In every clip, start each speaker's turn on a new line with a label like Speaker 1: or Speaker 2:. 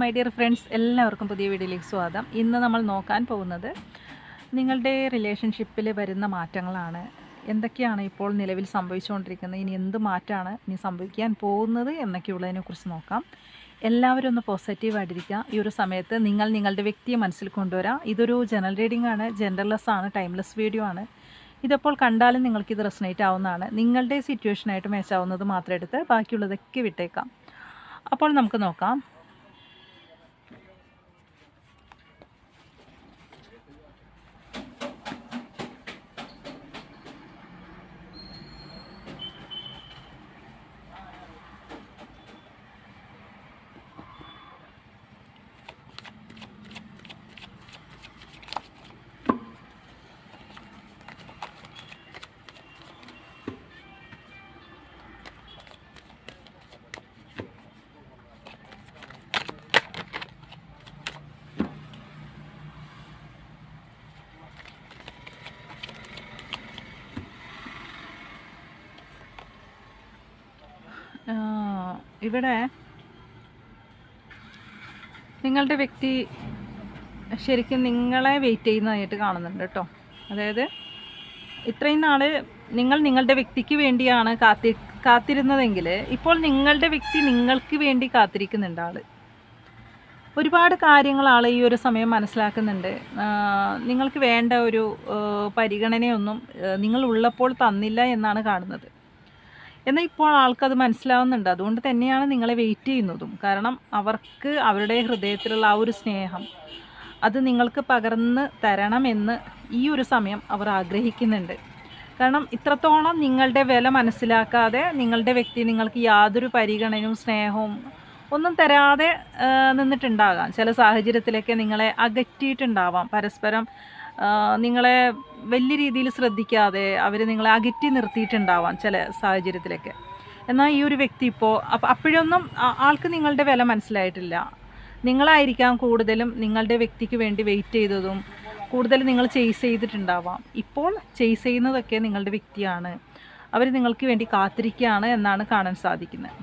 Speaker 1: My dear friends എല്ലാവർക്കും പുതിയ വീഡിയോയിലേക്ക് സ്വാഗതം. ഇന്ന് നമ്മൾ നോക്കാൻ പോകുന്നത് നിങ്ങളുടെ റിലേഷൻഷിപ്പിൽ വരുന്ന മാറ്റങ്ങളാണ്. എന്തൊക്കെയാണ് ഇപ്പോൾ നിലവിൽ സംഭവിച്ചുകൊണ്ടിരിക്കുന്നത്? ഇനി എന്ത് മാറ്റമാണ് ഇനി സംഭവിക്കാൻ പോകുന്നത് എന്നൊക്കെയുള്ളതിനെ കുറിച്ച് നോക്കാം. എല്ലാവരും ഒന്ന് പോസിറ്റീവായിട്ടിരിക്കുക ഈ ഒരു സമയത്ത് നിങ്ങൾ നിങ്ങളുടെ വ്യക്തിയെ മനസ്സിൽ കൊണ്ടുവരാം. ഇതൊരു ജനറൽ റീഡിംഗ് ആണ്. ജെൻഡർലെസ് ആണ് ടൈംലെസ് വീഡിയോ ആണ്. ഇതപ്പോൾ കണ്ടാലും ഇത് റെസനേറ്റ് ആവുന്നതാണ്. നിങ്ങളുടെ സിറ്റുവേഷനായിട്ട് മേച്ചാവുന്നത് മാത്രം എടുത്ത് ബാക്കിയുള്ളതൊക്കെ വിട്ടേക്കാം. അപ്പോൾ നമുക്ക് നോക്കാം ആ, ഇവിടെ നിങ്ങളുടെ വ്യക്തി ശരിക്കും നിങ്ങളെ വെയിറ്റ് ചെയ്യുന്നതായിട്ട് കാണുന്നുണ്ട് കേട്ടോ. അതായത് ഇത്രയും നാൾ നിങ്ങൾ നിങ്ങളുടെ വ്യക്തിക്ക് വേണ്ടിയാണ് കാത്തി കാത്തിരുന്നതെങ്കിൽ ഇപ്പോൾ നിങ്ങളുടെ വ്യക്തി നിങ്ങൾക്ക് വേണ്ടി കാത്തിരിക്കുന്നുണ്ട് ആൾ ഒരുപാട് കാര്യങ്ങൾ ആൾ ഈ ഒരു സമയം മനസ്സിലാക്കുന്നുണ്ട്. നിങ്ങൾക്ക് വേണ്ട ഒരു പരിഗണനയൊന്നും നിങ്ങൾ ഉള്ളപ്പോൾ തന്നില്ല എന്നാണ് കാണുന്നത്. എന്നാൽ ഇപ്പോൾ ആൾക്കത് മനസ്സിലാവുന്നുണ്ട്. അതുകൊണ്ട് തന്നെയാണ് നിങ്ങളെ വെയിറ്റ് ചെയ്യുന്നതും. കാരണം അവർക്ക് അവരുടെ ഹൃദയത്തിലുള്ള ആ ഒരു സ്നേഹം അത് നിങ്ങൾക്ക് പകർന്ന് തരണമെന്ന് ഈ ഒരു സമയം അവർ ആഗ്രഹിക്കുന്നുണ്ട്. കാരണം ഇത്രത്തോളം നിങ്ങളുടെ വില മനസ്സിലാക്കാതെ നിങ്ങളുടെ വ്യക്തി നിങ്ങൾക്ക് യാതൊരു പരിഗണനയും സ്നേഹവും ഒന്നും തരാതെ നിന്നിട്ടുണ്ടാകാം. ചില സാഹചര്യത്തിലൊക്കെ നിങ്ങളെ അകറ്റിയിട്ടുണ്ടാവാം. പരസ്പരം നിങ്ങളെ വലിയ രീതിയിൽ ശ്രദ്ധിക്കാതെ അവർ നിങ്ങളെ അകറ്റി നിർത്തിയിട്ടുണ്ടാവാം ചില സാഹചര്യത്തിലൊക്കെ. എന്നാൽ ഈ ഒരു വ്യക്തി ഇപ്പോൾ അപ്പം അപ്പോഴൊന്നും ആൾക്ക് നിങ്ങളുടെ വില മനസ്സിലായിട്ടില്ല. നിങ്ങളായിരിക്കാം കൂടുതലും നിങ്ങളുടെ വ്യക്തിക്ക് വേണ്ടി വെയിറ്റ് ചെയ്തതും കൂടുതൽ നിങ്ങൾ ചേസ് ചെയ്തിട്ടുണ്ടാവാം. ഇപ്പോൾ ചേസ് ചെയ്യുന്നതൊക്കെ നിങ്ങളുടെ വ്യക്തിയാണ്. അവർ നിങ്ങൾക്ക് വേണ്ടി കാത്തിരിക്കുകയാണ് എന്നാണ് കാണാൻ സാധിക്കുന്നത്.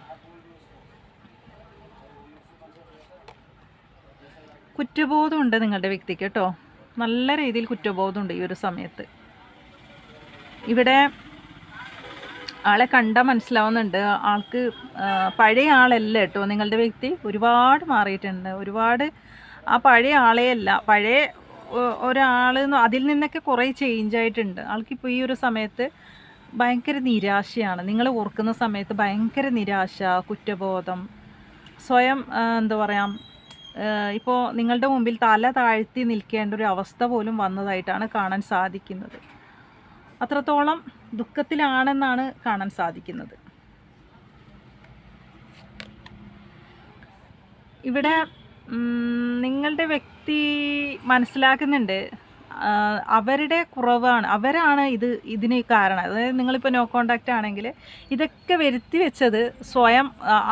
Speaker 1: കുറ്റബോധമുണ്ട് നിങ്ങളുടെ വ്യക്തിക്ക് കേട്ടോ. നല്ല രീതിയിൽ കുറ്റബോധമുണ്ട് ഈ ഒരു സമയത്ത്. ഇവിടെ ആളെ കണ്ടാൽ മനസ്സിലാവുന്നുണ്ട്. ആൾക്ക് പഴയ ആളല്ല കേട്ടോ. നിങ്ങളുടെ വ്യക്തി ഒരുപാട് മാറിയിട്ടുണ്ട്. ഒരുപാട് ആ പഴയ ആളെയല്ല പഴയ ഒരാൾ അതിൽ നിന്നൊക്കെ കുറേ ചേഞ്ച് ആയിട്ടുണ്ട്. ആൾക്കിപ്പോൾ ഈ ഒരു സമയത്ത് ഭയങ്കര നിരാശയാണ്. നിങ്ങൾ ഓർക്കുന്ന സമയത്ത് ഭയങ്കര നിരാശ കുറ്റബോധം സ്വയം എന്താ പറയുക ഇപ്പോൾ നിങ്ങളുടെ മുമ്പിൽ തല താഴ്ത്തി നിൽക്കേണ്ട ഒരു അവസ്ഥ പോലും വന്നതായിട്ടാണ് കാണാൻ സാധിക്കുന്നത്. അത്രത്തോളം ദുഃഖത്തിലാണെന്നാണ് കാണാൻ സാധിക്കുന്നത്. ഇവിടെ നിങ്ങളുടെ വ്യക്തി മനസ്സിലാക്കുന്നുണ്ട് അവരുടെ കുറവാണ് അവരാണ് ഇത് ഇതിന് കാരണം. അതായത് നിങ്ങളിപ്പോൾ നോ കോണ്ടാക്റ്റ് ആണെങ്കിൽ ഇതൊക്കെ വരുത്തി വെച്ചത് സ്വയം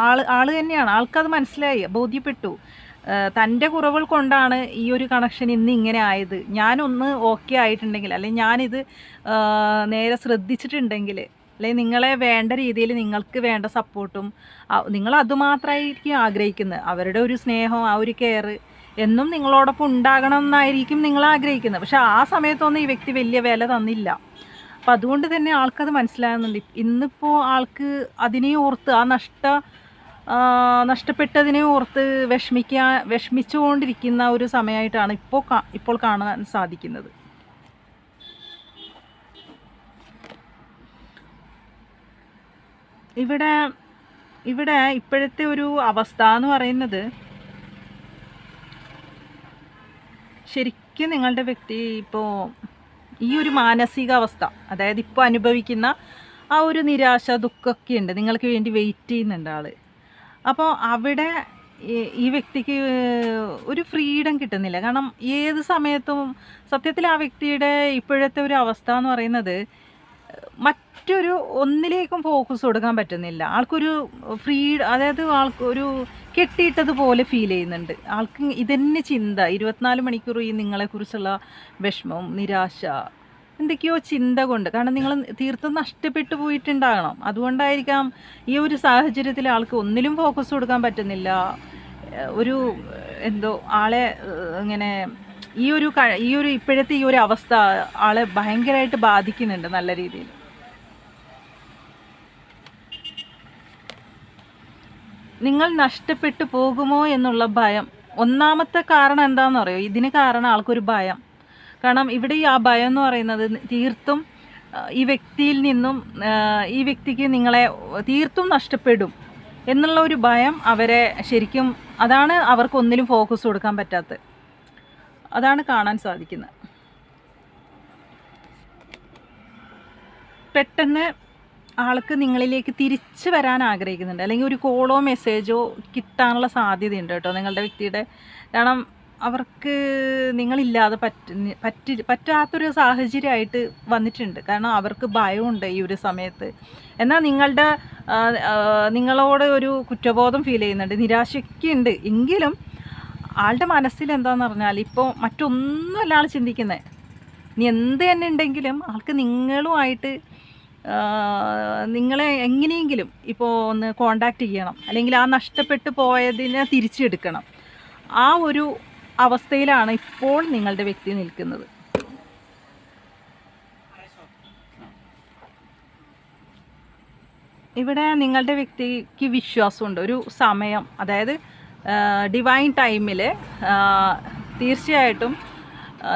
Speaker 1: ആൾ ആൾ തന്നെയാണ്. ആൾക്കത് മനസ്സിലായി ബോധ്യപ്പെട്ടു. തന്റെ കുറവുകൾ കൊണ്ടാണ് ഈ ഒരു കണക്ഷൻ ഇന്ന് ഇങ്ങനെ ആയത്. ഞാനൊന്ന് ഓക്കെ ആയിട്ടുണ്ടെങ്കിൽ അല്ലെങ്കിൽ ഞാനിത് നേരെ ശ്രദ്ധിച്ചിട്ടുണ്ടെങ്കിൽ അല്ലെങ്കിൽ നിങ്ങളെ വേണ്ട രീതിയിൽ നിങ്ങൾക്ക് വേണ്ട സപ്പോർട്ടും നിങ്ങൾ അതുമാത്രമായിരിക്കും ആഗ്രഹിക്കുന്നത് അവരുടെ ഒരു സ്നേഹം ആ ഒരു കെയർ എന്നും നിങ്ങളോടൊപ്പം ഉണ്ടാകണം എന്നായിരിക്കും നിങ്ങൾ ആഗ്രഹിക്കുന്നത് പക്ഷെ ആ സമയത്തൊന്നും ഈ വ്യക്തി വലിയ വില തന്നില്ല. അപ്പം അതുകൊണ്ട് തന്നെ ആൾക്കത് മനസ്സിലാകുന്നുണ്ട്. ഇന്നിപ്പോൾ ആൾക്ക് അതിനെ ഓർത്ത് ആ നഷ്ട നഷ്ടപ്പെട്ടതിനെ ഓർത്ത് വിഷമിക്കാൻ വിഷമിച്ചുകൊണ്ടിരിക്കുന്ന ഒരു സമയമായിട്ടാണ് ഇപ്പോൾ ഇപ്പോൾ കാണാൻ സാധിക്കുന്നത്. ഇവിടെ ഇവിടെ ഇപ്പോഴത്തെ ഒരു അവസ്ഥ എന്ന് പറയുന്നത് ശരിക്കും നിങ്ങളുടെ വ്യക്തി ഇപ്പോൾ ഈ ഒരു മാനസികാവസ്ഥ അതായത് ഇപ്പോൾ അനുഭവിക്കുന്ന ആ ഒരു നിരാശ ദുഃഖമൊക്കെ ഉണ്ട്. നിങ്ങൾക്ക് വേണ്ടി വെയിറ്റ് ചെയ്യുന്നുണ്ട് ആൾ. അപ്പോൾ അവിടെ ഈ- വ്യക്തിക്ക് ഒരു ഫ്രീഡം കിട്ടുന്നില്ല. കാരണം ഏത് സമയത്തും സത്യത്തിൽ ആ വ്യക്തിയുടെ ഇപ്പോഴത്തെ ഒരു അവസ്ഥ എന്ന് പറയുന്നത് മറ്റൊരു ഒന്നിലേക്കും ഫോക്കസ് കൊടുക്കാൻ പറ്റുന്നില്ല. ആൾക്കൊരു ഫ്രീ അതായത് ആൾക്കൊരു കെട്ടിയിട്ടതുപോലെ ഫീൽ ചെയ്യുന്നുണ്ട്. ആൾക്ക് ഇതന്നെ ചിന്ത. ഇരുപത്തിനാല് മണിക്കൂർ ഈ നിങ്ങളെക്കുറിച്ചുള്ള വിഷമം നിരാശ എന്തൊക്കെയോ ചിന്ത കൊണ്ട് കാരണം നിങ്ങൾ തീർത്തും നഷ്ടപ്പെട്ടു പോയിട്ടുണ്ടാകണം. അതുകൊണ്ടായിരിക്കാം ഈ ഒരു സാഹചര്യത്തിൽ ആൾക്ക് ഒന്നിലും ഫോക്കസ് കൊടുക്കാൻ പറ്റുന്നില്ല. ഒരു എന്തോ ആളെ ഇങ്ങനെ ഈ ഒരു ഈ ഒരു ഇപ്പോഴത്തെ ഈ ഒരു അവസ്ഥ ആളെ ഭയങ്കരമായിട്ട് ബാധിക്കുന്നുണ്ട് നല്ല രീതിയിൽ. നിങ്ങൾ നഷ്ടപ്പെട്ടു പോകുമോ എന്നുള്ള ഭയം. ഒന്നാമത്തെ കാരണം എന്താണെന്ന് അറിയോ ഇതിന് കാരണം ആൾക്കൊരു ഭയം. കാരണം ഇവിടെ ഈ ആ ഭയം എന്ന് പറയുന്നത് തീർത്തും ഈ വ്യക്തിയിൽ നിന്നും ഈ വ്യക്തിക്ക് നിങ്ങളെ തീർത്തും നഷ്ടപ്പെടും എന്നുള്ള ഒരു ഭയം അവരെ ശരിക്കും അതാണ് അവർക്ക് ഒന്നിലും ഫോക്കസ് കൊടുക്കാൻ പറ്റാത്തത്. അതാണ് കാണാൻ സാധിക്കുന്നത്. പെട്ടെന്ന് ആൾക്ക് നിങ്ങളിലേക്ക് തിരിച്ചു വരാൻ ആഗ്രഹിക്കുന്നുണ്ട്. അല്ലെങ്കിൽ ഒരു കോളോ മെസ്സേജോ കിട്ടാനുള്ള സാധ്യതയുണ്ട് കേട്ടോ നിങ്ങളുടെ വ്യക്തിയുടെ. കാരണം അവർക്ക് നിങ്ങളില്ലാതെ പറ്റ പറ്റി പറ്റാത്തൊരു സാഹചര്യമായിട്ട് വന്നിട്ടുണ്ട്. കാരണം അവർക്ക് ഭയമുണ്ട് ഈ ഒരു സമയത്ത്. എന്നാൽ നിങ്ങളുടെ നിങ്ങളോട് ഒരു കുറ്റബോധം ഫീൽ ചെയ്യുന്നുണ്ട്. നിരാശയ്ക്കുണ്ട്. എങ്കിലും ആളുടെ മനസ്സിൽ എന്താണെന്ന് പറഞ്ഞാൽ ഇപ്പോൾ മറ്റൊന്നുമല്ല ആൾ ചിന്തിക്കുന്നത് നീ എന്ത് തന്നെ ഉണ്ടെങ്കിലും ആൾക്ക് നിങ്ങളുമായിട്ട് നിങ്ങളെ എങ്ങനെയെങ്കിലും ഇപ്പോൾ ഒന്ന് കോണ്ടാക്റ്റ് ചെയ്യണം. അല്ലെങ്കിൽ ആ നഷ്ടപ്പെട്ടു പോയതിനെ തിരിച്ചെടുക്കണം. ആ ഒരു അവസ്ഥയിലാണ് ഇപ്പോൾ നിങ്ങളുടെ വ്യക്തി നിൽക്കുന്നത്. ഇവിടെ നിങ്ങളുടെ വ്യക്തിക്ക് വിശ്വാസമുണ്ട്. ഒരു സമയം അതായത് ഡിവൈൻ ടൈമിൽ തീർച്ചയായിട്ടും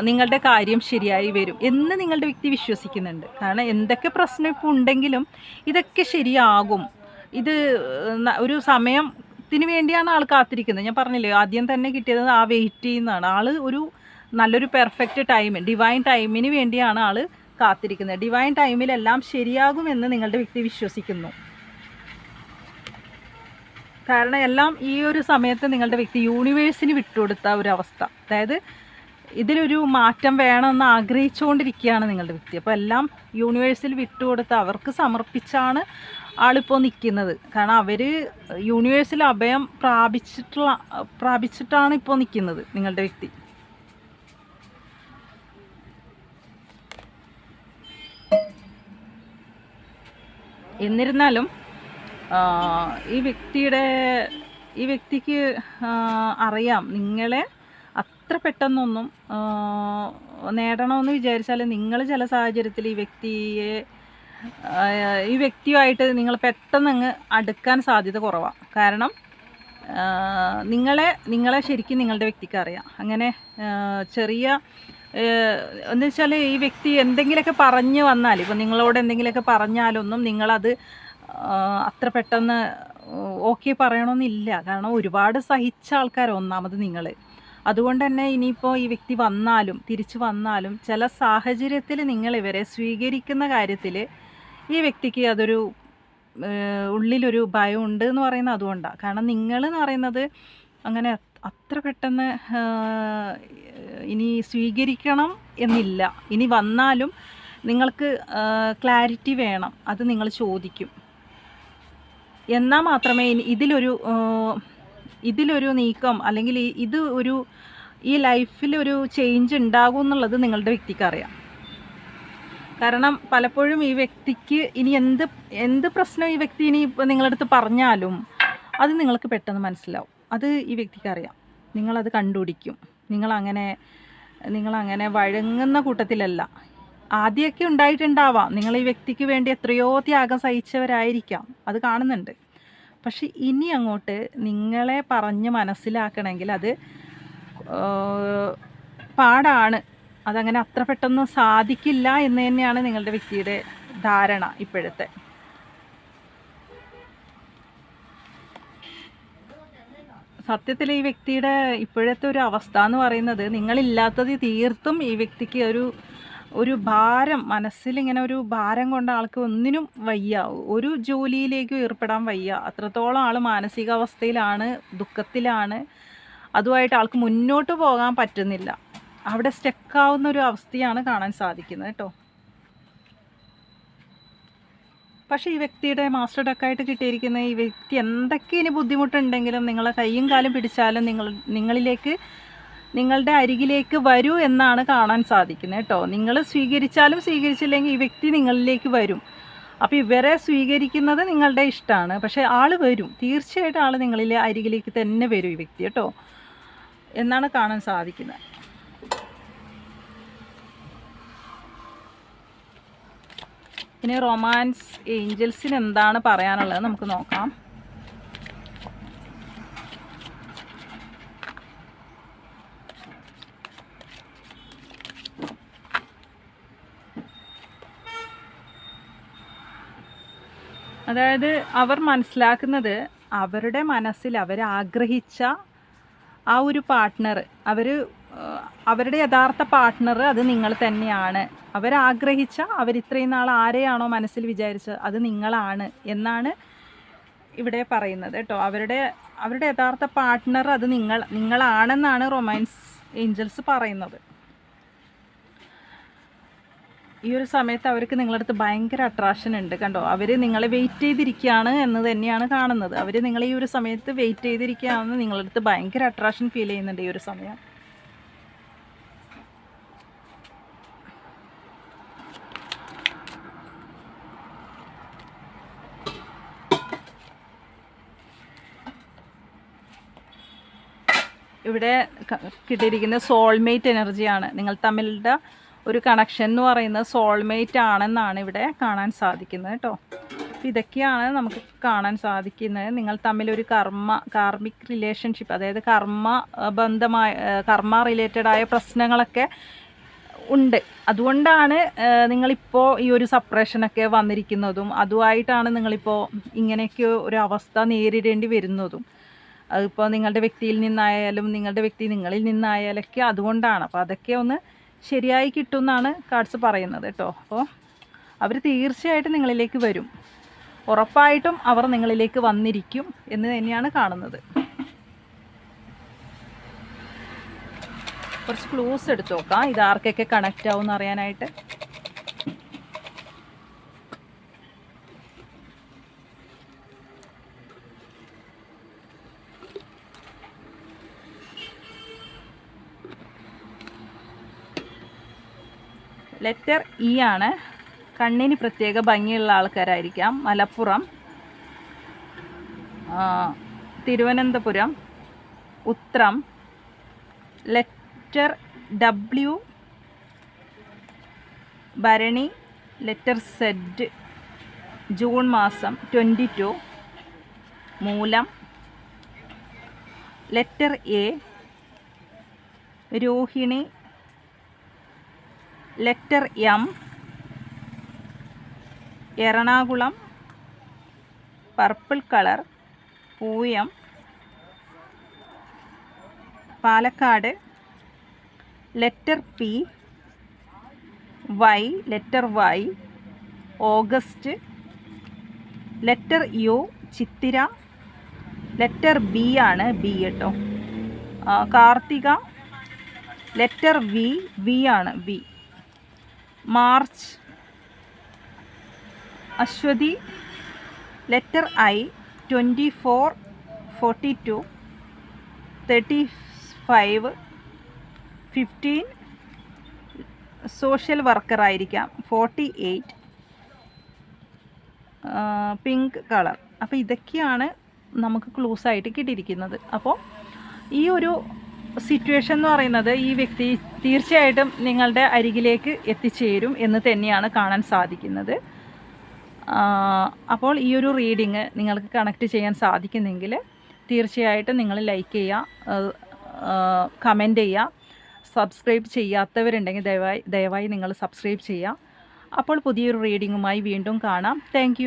Speaker 1: നിങ്ങളുടെ കാര്യം ശരിയായി വരും എന്ന് നിങ്ങളുടെ വ്യക്തി വിശ്വസിക്കുന്നുണ്ട്. കാരണം എന്തൊക്കെ പ്രശ്നം ഇപ്പോൾ ഉണ്ടെങ്കിലും ഇതൊക്കെ ശരിയാകും. ഇത് ഒരു ഒരു സമയത്തിന് വേണ്ടിയാണ് ആൾ കാത്തിരിക്കുന്നത്. ഞാൻ പറഞ്ഞില്ലേ ആദ്യം തന്നെ കിട്ടിയത് ആ വെയിറ്റ് ചെയ്യുന്നതാണ്. ആൾ ഒരു നല്ലൊരു പെർഫെക്റ്റ് ടൈം ഡിവൈൻ ടൈമിന് വേണ്ടിയാണ് ആൾ കാത്തിരിക്കുന്നത്. ഡിവൈൻ ടൈമിലെല്ലാം ശരിയാകുമെന്ന് നിങ്ങളുടെ വ്യക്തി വിശ്വസിക്കുന്നു. കാരണം എല്ലാം ഈ ഒരു സമയത്ത് നിങ്ങളുടെ വ്യക്തി യൂണിവേഴ്സിന് വിട്ടുകൊടുത്ത ഒരവസ്ഥ അതായത് ഇതിലൊരു മാറ്റം വേണമെന്ന് ആഗ്രഹിച്ചുകൊണ്ടിരിക്കുകയാണ് നിങ്ങളുടെ വ്യക്തി. അപ്പോൾ എല്ലാം യൂണിവേഴ്സിൽ വിട്ടുകൊടുത്ത് അവർക്ക് സമർപ്പിച്ചാണ് ആളിപ്പോൾ നിൽക്കുന്നത്. കാരണം അവർ യൂണിവേഴ്സിൽ അഭയം പ്രാപിച്ചിട്ടുള്ള പ്രാപിച്ചിട്ടാണ് ഇപ്പോൾ നിൽക്കുന്നത് നിങ്ങളുടെ വ്യക്തി. എന്നിരുന്നാലും ഈ വ്യക്തിയുടെ ഈ വ്യക്തിക്ക് അറിയാം നിങ്ങളെ അത്ര പെട്ടെന്നൊന്നും നേടണമെന്ന് വിചാരിച്ചാൽ നിങ്ങൾ ചില സാഹചര്യത്തിൽ ഈ വ്യക്തിയെ ഈ വ്യക്തിയുമായിട്ട് നിങ്ങൾ പെട്ടെന്ന് അങ്ങ് അടുക്കാൻ സാധ്യത കുറവാണ് കാരണം നിങ്ങളെ നിങ്ങളെ ശരിക്കും നിങ്ങളുടെ വ്യക്തിക്ക് അറിയാം. അങ്ങനെ ചെറിയ എന്ന് വെച്ചാൽ ഈ വ്യക്തി എന്തെങ്കിലുമൊക്കെ പറഞ്ഞു വന്നാൽ ഇപ്പം നിങ്ങളോട് എന്തെങ്കിലുമൊക്കെ പറഞ്ഞാലൊന്നും നിങ്ങളത് അത്ര പെട്ടെന്ന് ഓക്കെ പറയണമെന്നില്ല കാരണം ഒരുപാട് സഹിച്ച ആൾക്കാർ ഒന്നാമത് നിങ്ങൾ അതുകൊണ്ട് തന്നെ ഇനിയിപ്പോൾ ഈ വ്യക്തി വന്നാലും തിരിച്ചു വന്നാലും ചില സാഹചര്യത്തിൽ നിങ്ങൾ ഇവരെ സ്വീകരിക്കുന്ന കാര്യത്തിൽ ഈ വ്യക്തിക്ക് അതൊരു ഉള്ളിലൊരു ഭയം ഉണ്ട് എന്ന് പറയുന്നത് അതുകൊണ്ടാണ് കാരണം നിങ്ങൾ എന്ന് പറയുന്നത് അങ്ങനെ അത്- അത്ര പെട്ടെന്ന് ഇനി സ്വീകരിക്കണം എന്നില്ല. ഇനി വന്നാലും നിങ്ങൾക്ക് ക്ലാരിറ്റി വേണം. അത് നിങ്ങൾ ചോദിക്കും. എന്നാൽ മാത്രമേ ഇതിലൊരു ഇതിലൊരു നീക്കം അല്ലെങ്കിൽ ഇത് ഒരു ഈ ലൈഫിൽ ഒരു ചേഞ്ച് ഉണ്ടാകും എന്നുള്ളത് നിങ്ങളുടെ വ്യക്തിക്ക് അറിയാം. കാരണം പലപ്പോഴും ഈ വ്യക്തിക്ക് ഇനി എന്ത് എന്ത് പ്രശ്നം ഈ വ്യക്തി ഇനി നിങ്ങളുടെ അടുത്ത് പറഞ്ഞാലും അത് നിങ്ങൾക്ക് പെട്ടെന്ന് മനസ്സിലാവും. അത് ഈ വ്യക്തിക്ക് അറിയാം. നിങ്ങളത് കണ്ടുപിടിക്കും. നിങ്ങളങ്ങനെ നിങ്ങളങ്ങനെ വഴങ്ങുന്ന കൂട്ടത്തിലല്ല. ആദ്യമൊക്കെ ഉണ്ടായിട്ടുണ്ടാവാം. നിങ്ങൾ ഈ വ്യക്തിക്ക് വേണ്ടി എത്രയോ ത്യാഗം സഹിച്ചവരായിരിക്കാം. അത് കാണുന്നുണ്ട്. പക്ഷെ ഇനി അങ്ങോട്ട് നിങ്ങളെ പറഞ്ഞ് മനസ്സിലാക്കണമെങ്കിൽ അത് പാടാണ്. അതങ്ങനെ അത്ര പെട്ടെന്ന് സാധിക്കില്ല എന്ന് തന്നെയാണ് നിങ്ങളുടെ വ്യക്തിയുടെ ധാരണ ഇപ്പോഴത്തെ. സത്യത്തിൽ ഈ വ്യക്തിയുടെ ഇപ്പോഴത്തെ ഒരു അവസ്ഥ എന്ന് പറയുന്നത് നിങ്ങളില്ലാത്തത് തീർത്തും ഈ വ്യക്തിക്ക് ഒരു ഒരു ഭാരം മനസ്സിൽ ഇങ്ങനെ ഒരു ഭാരം കൊണ്ട് ആൾക്ക് ഒന്നിനും വയ്യ. ഒരു ജോലിയിലേക്കും ഏർപ്പെടാൻ വയ്യ. അത്രത്തോളം ആൾ മാനസികാവസ്ഥയിലാണ് ദുഃഖത്തിലാണ്. അതുമായിട്ട് ആൾക്ക് മുന്നോട്ട് പോകാൻ പറ്റുന്നില്ല. അവിടെ സ്റ്റക്കാവുന്ന ഒരു അവസ്ഥയാണ് കാണാൻ സാധിക്കുന്നത് കേട്ടോ. പക്ഷേ ഈ വ്യക്തിയുടെ മാസ്റ്റർ ഡക്കായിട്ട് കിട്ടിയിരിക്കുന്ന ഈ വ്യക്തി എന്തൊക്കെ ഇനി ബുദ്ധിമുട്ടുണ്ടെങ്കിലും നിങ്ങളെ കൈയും കാലും പിടിച്ചാലും നിങ്ങൾ നിങ്ങളിലേക്ക് നിങ്ങളുടെ അരികിലേക്ക് വരൂ എന്നാണ് കാണാൻ സാധിക്കുന്നത് കേട്ടോ. നിങ്ങൾ സ്വീകരിച്ചാലും സ്വീകരിച്ചില്ലെങ്കിൽ ഈ വ്യക്തി നിങ്ങളിലേക്ക് വരും. അപ്പോൾ ഇവരെ സ്വീകരിക്കുന്നത് നിങ്ങളുടെ ഇഷ്ടമാണ്. പക്ഷേ ആൾ വരും. തീർച്ചയായിട്ടും ആൾ നിങ്ങളിലെ അരികിലേക്ക് തന്നെ വരും ഈ വ്യക്തി കേട്ടോ. എന്നാണ് കാണാൻ സാധിക്കുന്നത്. ഇനി റൊമാൻസ് ഏഞ്ചൽസിന് എന്താണ് പറയാനുള്ളത് നമുക്ക് നോക്കാം. അതായത് അവർ മനസ്സിലാക്കുന്നത് അവരുടെ മനസ്സിൽ അവർ ആഗ്രഹിച്ച ആ ഒരു പാർട്ട്ണർ അവർ അവരുടെ യഥാർത്ഥ പാർട്ട്ണർ അത് നിങ്ങൾ തന്നെയാണ്. അവരാഗ്രഹിച്ച അവരിത്രയും നാൾ ആരെയാണോ മനസ്സിൽ വിചാരിച്ചത് അത് നിങ്ങളാണ് എന്നാണ് ഇവിടെ പറയുന്നത് കേട്ടോ. അവരുടെ അവരുടെ യഥാർത്ഥ പാർട്ട്ണർ അത് നിങ്ങൾ നിങ്ങളാണെന്നാണ് റൊമാൻസ് ഏഞ്ചൽസ് പറയുന്നത്. ഈ ഒരു സമയത്ത് അവർക്ക് നിങ്ങളുടെ അടുത്ത് ഭയങ്കര അട്രാക്ഷൻ ഉണ്ട് കണ്ടോ? അവർ നിങ്ങളെ വെയിറ്റ് ചെയ്തിരിക്കുകയാണ് എന്ന് തന്നെയാണ് കാണുന്നത്. അവർ നിങ്ങൾ ഈ ഒരു സമയത്ത് വെയിറ്റ് ചെയ്തിരിക്കുകയാണെന്ന് നിങ്ങളുടെ അടുത്ത് ഭയങ്കര അട്രാക്ഷൻ ഫീൽ ചെയ്യുന്നുണ്ട് ഈ ഒരു സമയം. ഇവിടെ കിട്ടിയിരിക്കുന്ന സോൾമേറ്റ് എനർജിയാണ് നിങ്ങൾ തമ്മിലുള്ള ഒരു കണക്ഷൻ എന്ന് പറയുന്നത് സോൾമേറ്റ് ആണെന്നാണ് ഇവിടെ കാണാൻ സാധിക്കുന്നത് കേട്ടോ. അപ്പോൾ ഇതൊക്കെയാണ് നമുക്ക് കാണാൻ സാധിക്കുന്നത്. നിങ്ങൾ തമ്മിലൊരു കർമ്മ കാർമിക് റിലേഷൻഷിപ്പ് അതായത് കർമ്മ ബന്ധമായ കർമ്മ റിലേറ്റഡ് ആയ പ്രശ്നങ്ങളൊക്കെ ഉണ്ട്. അതുകൊണ്ടാണ് നിങ്ങളിപ്പോൾ ഈ ഒരു സപ്രേഷനൊക്കെ വന്നിരിക്കുന്നതും അതുമായിട്ടാണ് നിങ്ങളിപ്പോൾ ഇങ്ങനെയൊക്കെ ഒരു അവസ്ഥ നേരിടേണ്ടി വരുന്നതും. അതിപ്പോൾ നിങ്ങളുടെ വ്യക്തിയിൽ നിന്നായാലും നിങ്ങളുടെ വ്യക്തി നിങ്ങളിൽ നിന്നായാലൊക്കെ അതുകൊണ്ടാണ്. അപ്പോൾ അതൊക്കെ ഒന്ന് ശരിയായി കിട്ടും എന്നാണ് കാർഡ്സ് പറയുന്നത് കേട്ടോ അപ്പോൾ അവർ തീർച്ചയായിട്ടും നിങ്ങളിലേക്ക് വരും. ഉറപ്പായിട്ടും അവർ നിങ്ങളിലേക്ക് വന്നിരിക്കും എന്ന് തന്നെയാണ് കാണുന്നത്. കുറച്ച് ക്ലൂസ് എടുത്തു നോക്കാം. ഇത് ആർക്കൊക്കെ കണക്റ്റ് ആവും എന്ന് അറിയാനായിട്ട്. ലെറ്റർ ഇ ആണ്. കണ്ണിന് പ്രത്യേക ഭംഗിയുള്ള ആൾക്കാരായിരിക്കാം. Malappuram. Thiruvananthapuram. Uthram. Letter W. Bharani. Letter Z. June മാസം twenty two. Moolam. Letter A. Rohini. Letter M Ernakulam purple colour Pooyam Palakkad letter P Y letter Y August letter U Chithira letter B ആണ് B കേട്ടോ. Karthika letter V V ആണ് V March Ashwathi letter I twenty four forty two thirty five fifteen social വർക്കറായിരിക്കാം forty eight pink colour. അപ്പോൾ ഇതൊക്കെയാണ് നമുക്ക് ക്ലൂസായിട്ട് കിട്ടിയിരിക്കുന്നത്. അപ്പോൾ ഈ ഒരു സിറ്റുവേഷൻ എന്ന് പറയുന്നത് ഈ വ്യക്തി തീർച്ചയായിട്ടും നിങ്ങളുടെ അരികിലേക്ക് എത്തിച്ചേരും എന്ന് തന്നെയാണ് കാണാൻ സാധിക്കുന്നത്. അപ്പോൾ ഈ ഒരു റീഡിങ് നിങ്ങൾക്ക് കണക്ട് ചെയ്യാൻ സാധിക്കുന്നെങ്കിൽ തീർച്ചയായിട്ടും നിങ്ങൾ ലൈക്ക് ചെയ്യുക കമന്റ് ചെയ്യുക സബ്സ്ക്രൈബ് ചെയ്യാത്തവരുണ്ടെങ്കിൽ ദയവായി ദയവായി നിങ്ങൾ സബ്സ്ക്രൈബ് ചെയ്യുക അപ്പോൾ പുതിയൊരു റീഡിങ്ങുമായി വീണ്ടും കാണാം. താങ്ക്